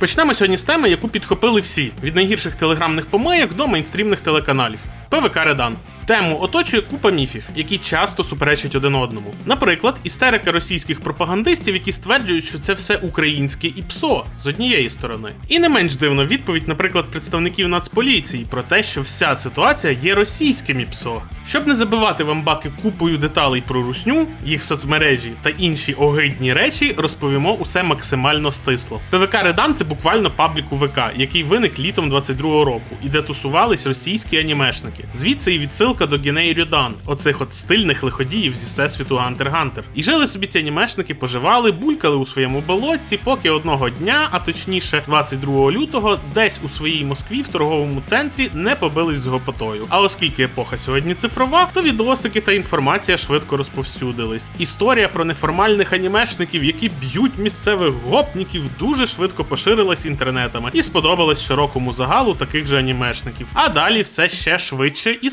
Почнемо сьогодні з теми, яку підхопили всі: від найгірших телеграмних помийок до мейнстрімних телеканалів. ПВК Редан. Тему оточує купа міфів, які часто суперечать один одному. Наприклад, істерика російських пропагандистів, які стверджують, що це все українське і ПСО з однієї сторони. І не менш дивно відповідь, наприклад, представників Нацполіції про те, що вся ситуація є російським ІПСО. Щоб не забивати вам баки купою деталей про русню, їх соцмережі та інші огидні речі, розповімо усе максимально стисло. ПВК Редан це буквально паблік УВК, який виник літом 22-го року, і де тусувались російські анімешники. Звідси і відсилка до Гіней Рюдан, оцих от стильних лиходіїв зі всесвіту Гантер Гантер. І жили собі ці анімешники, поживали, булькали у своєму болотці, поки одного дня, а точніше 22 лютого, десь у своїй Москві в торговому центрі не побились з гопотою. А оскільки епоха сьогодні цифрова, то відосики та інформація швидко розповсюдились. Історія про неформальних анімешників, які б'ють місцевих гопніків, дуже швидко поширилась інтернетами і сподобалась широкому загалу таких же анімешників. А далі все ще швидше і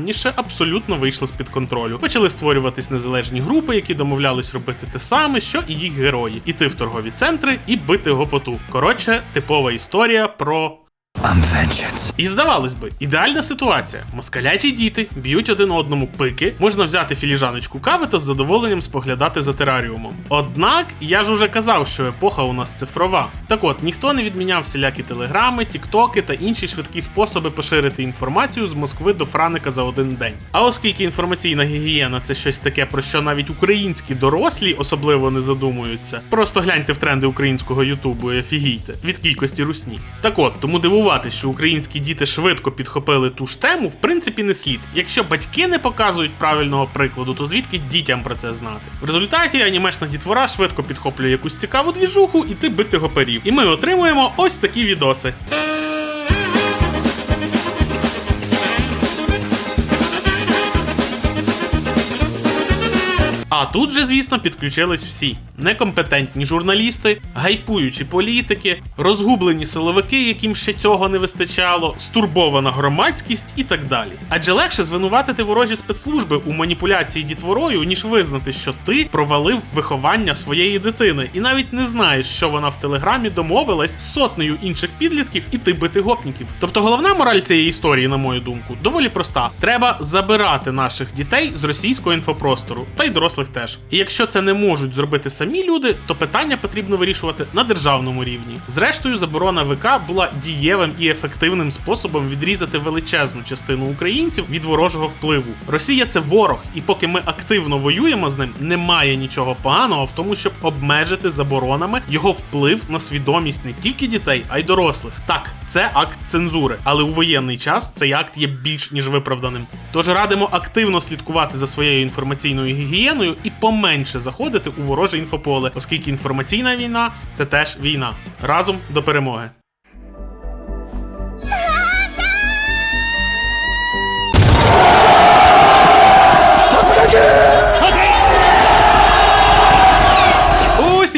спонтанніше абсолютно вийшло з під контролю. Почали створюватись незалежні групи, які домовлялись робити те саме, що і їх герої: іти в торгові центри і бити гопоту. Коротше, типова історія про. I'm vengeance. І здавалось би, ідеальна ситуація. Москалячі діти б'ють один одному пики, можна взяти філіжаночку кави та з задоволенням споглядати за тераріумом. Однак я ж уже казав, що епоха у нас цифрова. Так от ніхто не відміняв всілякі телеграми, тіктоки та інші швидкі способи поширити інформацію з Москви до Франика за один день. А оскільки інформаційна гігієна це щось таке, про що навіть українські дорослі особливо не задумуються, просто гляньте в тренди українського Ютубу і офігійте від кількості русні. Так от, тому дивуватися, що українські діти швидко підхопили ту ж тему, в принципі, не слід. Якщо батьки не показують правильного прикладу, то звідки дітям про це знати? В результаті анімешна дітвора швидко підхоплює якусь цікаву двіжуху і ти бити гоперів. І ми отримуємо ось такі відоси. А тут же, звісно, підключились всі: некомпетентні журналісти, гайпуючі політики, розгублені силовики, яким ще цього не вистачало, стурбована громадськість і так далі. Адже легше звинуватити ворожі спецслужби у маніпуляції дітворою, ніж визнати, що ти провалив виховання своєї дитини, і навіть не знаєш, що вона в телеграмі домовилась з сотнею інших підлітків іти бити гопніків. Тобто головна мораль цієї історії, на мою думку, доволі проста: треба забирати наших дітей з російського інфопростору, та й дорослих теж. І якщо це не можуть зробити самі люди, то питання потрібно вирішувати на державному рівні. Зрештою, заборона ВК була дієвим і ефективним способом відрізати величезну частину українців від ворожого впливу. Росія це ворог, і поки ми активно воюємо з ним, немає нічого поганого в тому, щоб обмежити заборонами його вплив на свідомість не тільки дітей, а й дорослих. Так, це акт цензури, але у воєнний час цей акт є більш ніж виправданим. Тож радимо активно слідкувати за своєю інформаційною гігієною і поменше заходити у вороже інфополе, оскільки інформаційна війна це теж війна. Разом до перемоги.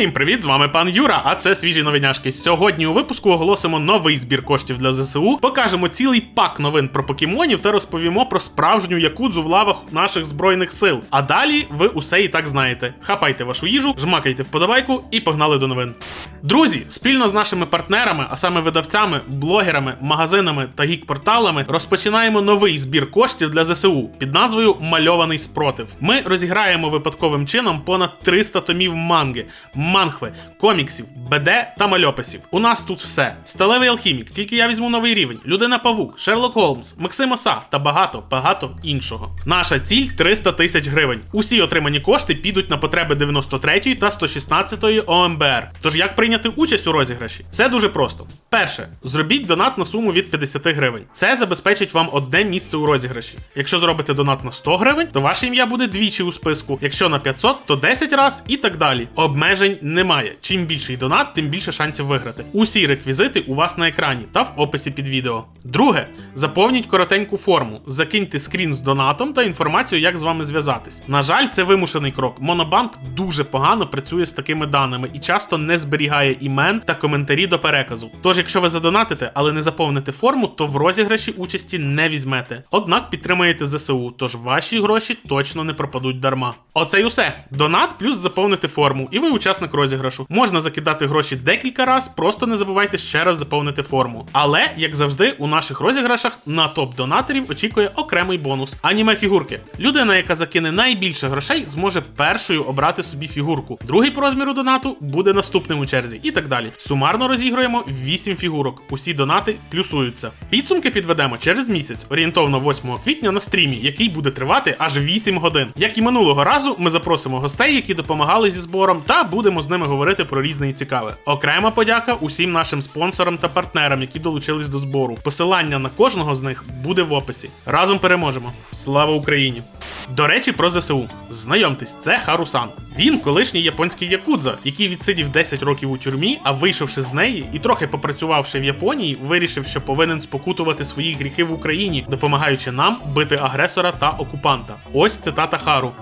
Усім привіт! З вами пан Юра, а це свіжі новиняшки. Сьогодні у випуску оголосимо новий збір коштів для ЗСУ, покажемо цілий пак новин про покемонів та розповімо про справжню якудзу в лавах наших збройних сил. А далі ви усе і так знаєте. Хапайте вашу їжу, жмакайте вподобайку і погнали до новин. Друзі, спільно з нашими партнерами, а саме видавцями, блогерами, магазинами та гік-порталами, розпочинаємо новий збір коштів для ЗСУ під назвою Мальований спротив. Ми розіграємо випадковим чином понад 300 томів манги, манхви, коміксів, БД та мальописів. У нас тут все: сталевий алхімік, тільки я візьму новий рівень, людина Павук, Шерлок Холмс, Максим Оса та багато, багато іншого. Наша ціль 300 тисяч гривень. Усі отримані кошти підуть на потреби 93 та 116 ОМБР. Тож як прийняти участь у розіграші? Все дуже просто. Перше, зробіть донат на суму від 50 гривень. Це забезпечить вам одне місце у розіграші. Якщо зробите донат на 100 гривень, то ваше ім'я буде двічі у списку. Якщо на 500, то 10 раз і так далі. Обмежень немає. Чим більший донат, тим більше шансів виграти. Усі реквізити у вас на екрані та в описі під відео. Друге, заповніть коротеньку форму, закиньте скрін з донатом та інформацію, як з вами зв'язатись. На жаль, це вимушений крок. Монобанк дуже погано працює з такими даними і часто не зберігає імен та коментарі до переказу. Тож, якщо ви задонатите, але не заповните форму, то в розіграші участі не візьмете. Однак підтримаєте ЗСУ, тож ваші гроші точно не пропадуть дарма. Оце й усе. Донат плюс заповнити форму, і ви учасник учасник розіграшу. Можна закидати гроші декілька разів, просто не забувайте ще раз заповнити форму. Але, як завжди, у наших розіграшах на топ-донаторів очікує окремий бонус. Аніме фігурки. Людина, яка закине найбільше грошей, зможе першою обрати собі фігурку. Другий по розміру донату буде наступним у черзі, і так далі. Сумарно розіграємо 8 фігурок. Усі донати плюсуються. Підсумки підведемо через місяць, орієнтовно 8 квітня на стрімі, який буде тривати аж 8 годин. Як і минулого разу, ми запросимо гостей, які допомагали зі збором, та будемо з ними говорити про різне і цікаве. Окрема подяка усім нашим спонсорам та партнерам, які долучились до збору. Посилання на кожного з них буде в описі. Разом переможемо. Слава Україні! До речі, про ЗСУ. Знайомтесь, це Харусан. Він колишній японський якудза, який відсидів 10 років у тюрмі, а вийшовши з неї і трохи попрацювавши в Японії, вирішив, що повинен спокутувати свої гріхи в Україні, допомагаючи нам бити агресора та окупанта. Ось цитата Хару.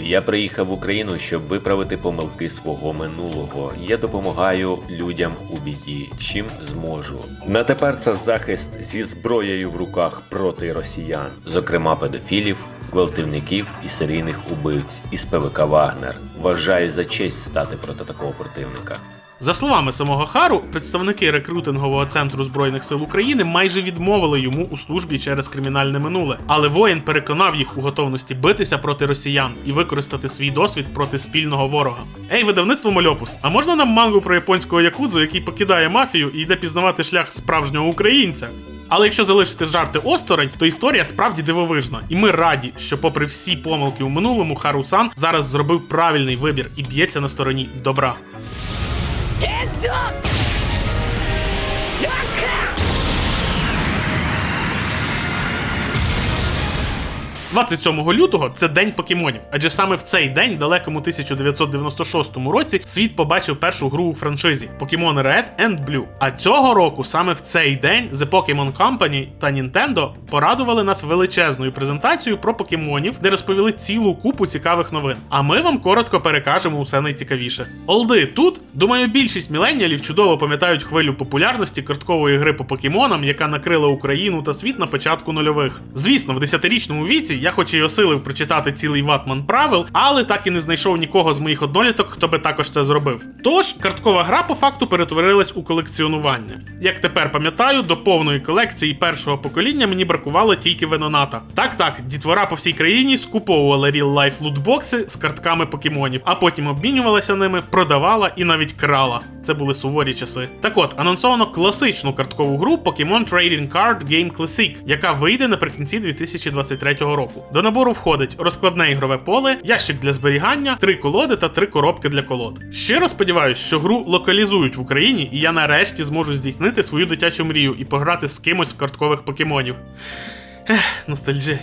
Я приїхав в Україну, щоб виправити помилки свого минулого. Я допомагаю людям у біді, чим зможу. На тепер це захист зі зброєю в руках проти росіян, зокрема педофілів, гвалтівників і серійних убивць із ПВК Вагнер. Вважаю за честь стати проти такого противника. За словами самого Хару, представники рекрутингового центру збройних сил України майже відмовили йому у службі через кримінальне минуле, але воїн переконав їх у готовності битися проти росіян і використати свій досвід проти спільного ворога. Ей, видавництво Мольопус, а можна нам мангу про японського якудзу, який покидає мафію і йде пізнавати шлях справжнього українця? Але якщо залишити жарти осторонь, то історія справді дивовижна, і ми раді, що, попри всі помилки у минулому, Харусан зараз зробив правильний вибір і б'ється на стороні добра. ド27 лютого це день покемонів, адже саме в цей день, далекому 1996 році, світ побачив першу гру у франшизі Pokemon Red and Blue. А цього року, саме в цей день, The Pokemon Company та Nintendo порадували нас величезною презентацією про покемонів, де розповіли цілу купу цікавих новин. А ми вам коротко перекажемо усе найцікавіше. Олди тут, думаю, більшість міленіалів чудово пам'ятають хвилю популярності карткової гри по покемонам, яка накрила Україну та світ на початку нульових. Звісно, в 10-річному віці я хоч і осилив прочитати цілий ватман правил, але так і не знайшов нікого з моїх одноліток, хто би також це зробив. Тож, карткова гра по факту перетворилась у колекціонування. Як тепер пам'ятаю, до повної колекції першого покоління мені бракувало тільки веноната. Так, так, дітвора по всій країні скуповувала Life лутбокси з картками покемонів, а потім обмінювалася ними, продавала і навіть крала. Це були суворі часи. Так от, анонсовано класичну карткову гру Pokemon Trading Card Game Classic, яка вийде наприкінці 2023 року. До набору входить розкладне ігрове поле, ящик для зберігання, три колоди та три коробки для колод. Щиро сподіваюся, що гру локалізують в Україні, і я нарешті зможу здійснити свою дитячу мрію і пограти з кимось в карткових покемонів. Ех, ностальджі.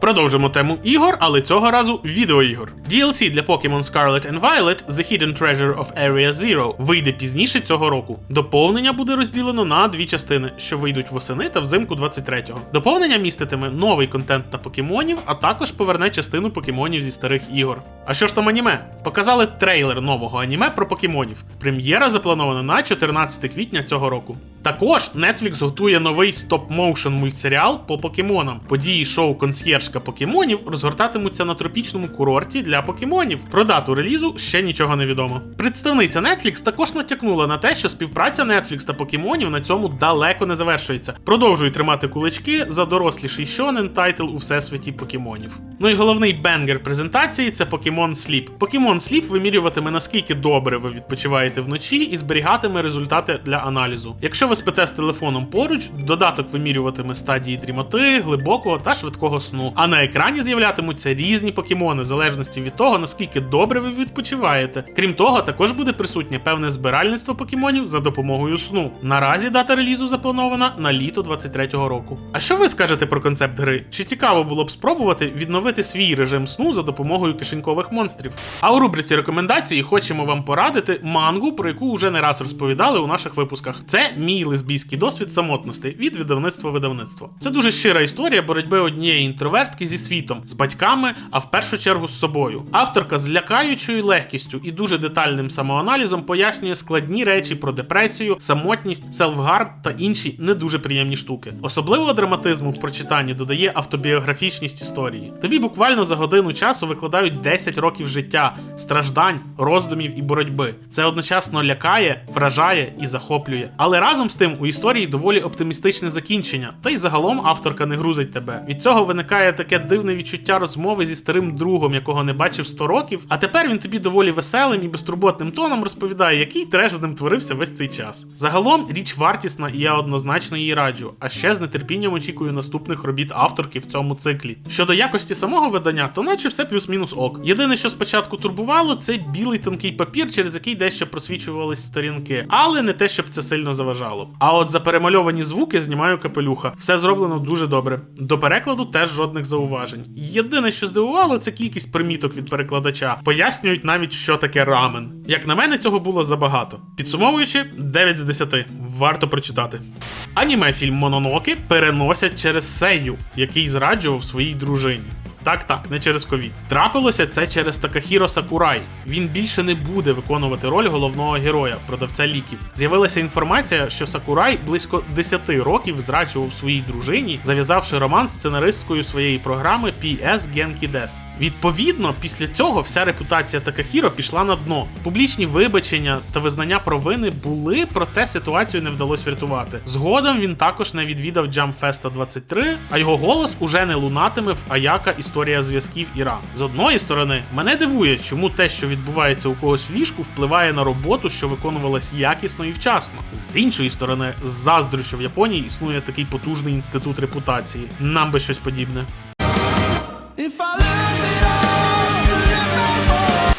Продовжимо тему ігор, але цього разу відеоігор. DLC для Pokemon Scarlet and Violet The Hidden Treasure of Area Zero вийде пізніше цього року. Доповнення буде розділено на дві частини, що вийдуть восени та взимку 23-го. Доповнення міститиме новий контент та покемонів, а також поверне частину покемонів зі старих ігор. А що ж там аніме? Показали трейлер нового аніме про покемонів. Прем'єра запланована на 14 квітня цього року. Також Netflix готує новий стоп-моушен мультсеріал по покемонам. Події шоу Консьєржка покемонів розгортатимуться на тропічному курорті для покемонів. Про дату релізу ще нічого не відомо. Представниця Netflix також натякнула на те, що співпраця Netflix та покемонів на цьому далеко не завершується. Продовжують тримати кулички за доросліший шонен тайтл у всесвіті покемонів. Ну і головний бенгер презентації це Pokemon Sleep. Pokemon Sleep вимірюватиме наскільки добре ви відпочиваєте вночі і зберігатиме результати для аналізу. Якщо ви спите з телефоном поруч, додаток вимірюватиме стадії дрімоти, глибокого та швидкого сну. А на екрані з'являтимуться різні покемони, в залежності від того, наскільки добре ви відпочиваєте. Крім того, також буде присутнє певне збиральництво покемонів за допомогою сну. Наразі дата релізу запланована на літо 23-го року. А що ви скажете про концепт гри? Чи цікаво було б спробувати відновити свій режим сну за допомогою кишенькових монстрів? А у рубриці рекомендації хочемо вам порадити мангу, про яку вже не раз розповідали у наших випусках. Це мій мій лесбійський досвід самотності від видавництва видавництва. Це дуже щира історія боротьби однієї інтровертки зі світом, з батьками, а в першу чергу з собою. Авторка з лякаючою легкістю і дуже детальним самоаналізом пояснює складні речі про депресію, самотність, селфгарм та інші не дуже приємні штуки. Особливого драматизму в прочитанні додає автобіографічність історії. Тобі буквально за годину часу викладають 10 років життя, страждань, роздумів і боротьби. Це одночасно лякає, вражає і захоплює. Але разом з тим у історії доволі оптимістичне закінчення, та й загалом авторка не грузить тебе. Від цього виникає таке дивне відчуття розмови зі старим другом, якого не бачив 100 років. А тепер він тобі доволі веселим і безтурботним тоном розповідає, який треш з ним творився весь цей час. Загалом річ вартісна, і я однозначно її раджу. А ще з нетерпінням очікую наступних робіт авторки в цьому циклі. Щодо якості самого видання, то наче все плюс-мінус ок. Єдине, що спочатку турбувало, це білий тонкий папір, через який дещо просвічувались сторінки, але не те, щоб це сильно заважало. А от за перемальовані звуки знімаю капелюха. Все зроблено дуже добре. До перекладу теж жодних зауважень. Єдине, що здивувало, це кількість приміток від перекладача. Пояснюють навіть, що таке рамен. Як на мене, цього було забагато. Підсумовуючи, 9 з 10. Варто прочитати. Аніме фільм Мононоки переносять через Сею, який зраджував своїй дружині. Так, так, не через ковід. Трапилося це через Такахіро Сакурай. Він більше не буде виконувати роль головного героя, продавця ліків. З'явилася інформація, що Сакурай близько 10 років зраджував своїй дружині, зав'язавши роман з сценаристкою своєї програми PS Genki Des. Відповідно, після цього вся репутація Такахіро пішла на дно. Публічні вибачення та визнання провини були, проте ситуацію не вдалося врятувати. Згодом він також не відвідав Jump Festa 23, а його голос уже не лунатиме в Аяка історія зв'язків Іра. З одної сторони, мене дивує, чому те, що відбувається у когось в ліжку, впливає на роботу, що виконувалась якісно і вчасно. З іншої сторони, заздрю, що в Японії існує такий потужний інститут репутації. Нам би щось подібне. If I lose it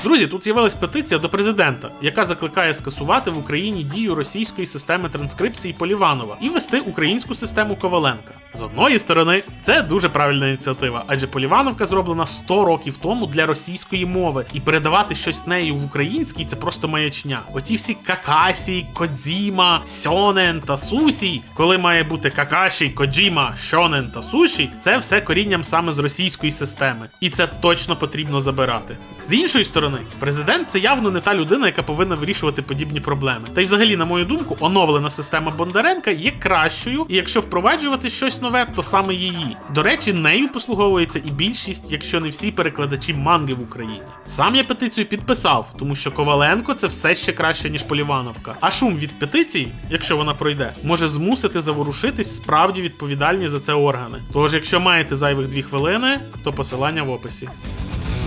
Друзі, тут з'явилась петиція до президента, яка закликає скасувати в Україні дію російської системи транскрипції Поліванова і ввести українську систему Коваленка. З одної сторони, це дуже правильна ініціатива, адже Полівановка зроблена 100 років тому для російської мови, і передавати щось нею в українській це просто маячня. Оті всі какасі, Кодзіма, Сьонен та Сусі, коли має бути какаші, Коджіма, Шонен та Суші, це все корінням саме з російської системи, і це точно потрібно забирати. З іншої сторони, президент це явно не та людина, яка повинна вирішувати подібні проблеми. Та й взагалі, на мою думку, оновлена система Бондаренка є кращою, і якщо впроваджувати щось нове, то саме її. До речі, нею послуговується і більшість, якщо не всі перекладачі манги в Україні. Сам я петицію підписав, тому що Коваленко це все ще краще, ніж Полівановка. А шум від петиції, якщо вона пройде, може змусити заворушитись справді відповідальні за це органи. Тож, якщо маєте зайвих дві хвилини, то посилання в описі.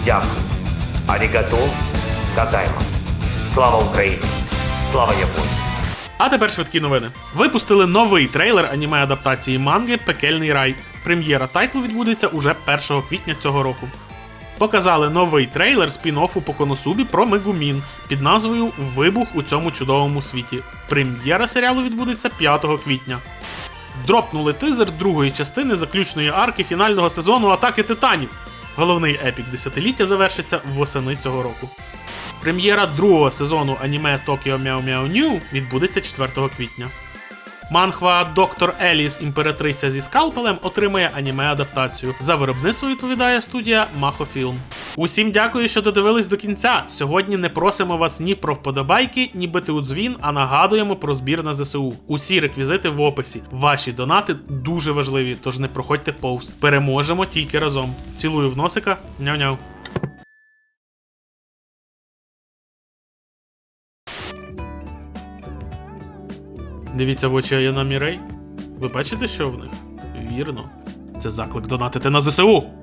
Дякую. Арігато Казаймас. Слава Україні! Слава Японії! А тепер швидкі новини. Випустили новий трейлер аніме адаптації манги Пекельний рай. Прем'єра тайтлу відбудеться уже 1 квітня цього року. Показали новий трейлер спін-оффу по Коносубі про Мегумін під назвою Вибух у цьому чудовому світі. Прем'єра серіалу відбудеться 5 квітня. Дропнули тизер другої частини заключної арки фінального сезону Атаки Титанів. Головний епік десятиліття завершиться восени цього року. Прем'єра другого сезону аніме Tokyo Meow Meow New відбудеться 4 квітня. Манхва Доктор Еліс Імператриця зі скалпелем отримає аніме-адаптацію. За виробництво відповідає студія Махофілм. Усім дякую, що додивились до кінця. Сьогодні не просимо вас ні про вподобайки, ні бити у дзвін, а нагадуємо про збір на ЗСУ. Усі реквізити в описі. Ваші донати дуже важливі, тож не проходьте повз. Переможемо тільки разом. Цілую в носика. Няу-няу. Дивіться в очі Аяна Мірей. Ви бачите, що в них? Вірно. Це заклик донатити на ЗСУ.